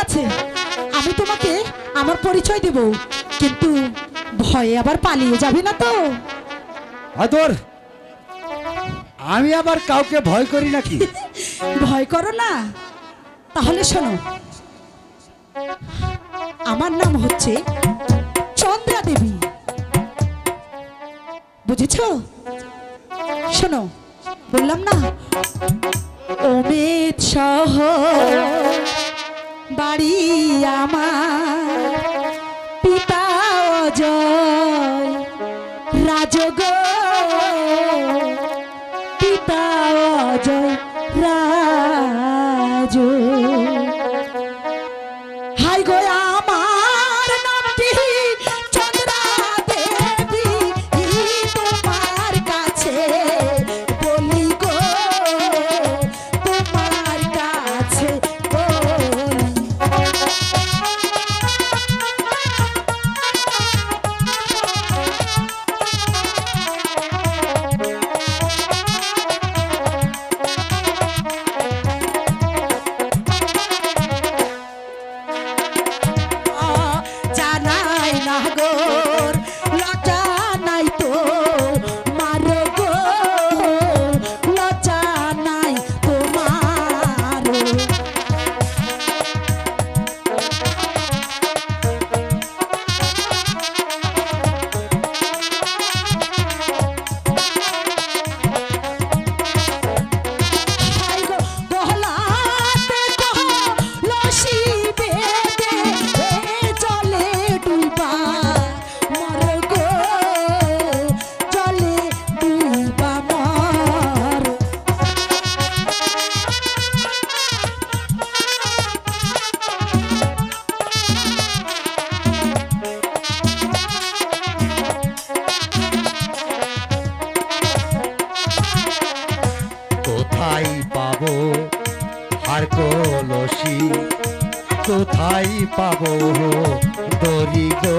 আছে। আমি তোমাকে আমার পরিচয় দেব। কিন্তু ভয়ে আবার পালিয়ে যাবে না তো। আদর আমি আবার কাউকে ভয় করি নাকি? ভয় করো না। তাহলে শোনো। আমার নাম হচ্ছে চন্দ্রা দেবী। বুঝেছ? শোনো বললাম না অমিত সহ বাড়ি আমার। পিতা অজয় রাজগ। পিতা অজয় রাজ কোথায় পাবো? দরি গো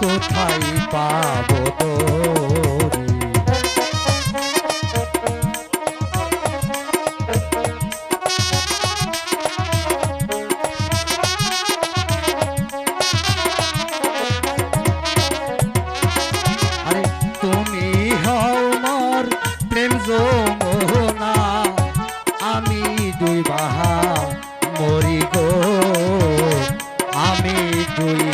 কোথায় পাবো তো? হই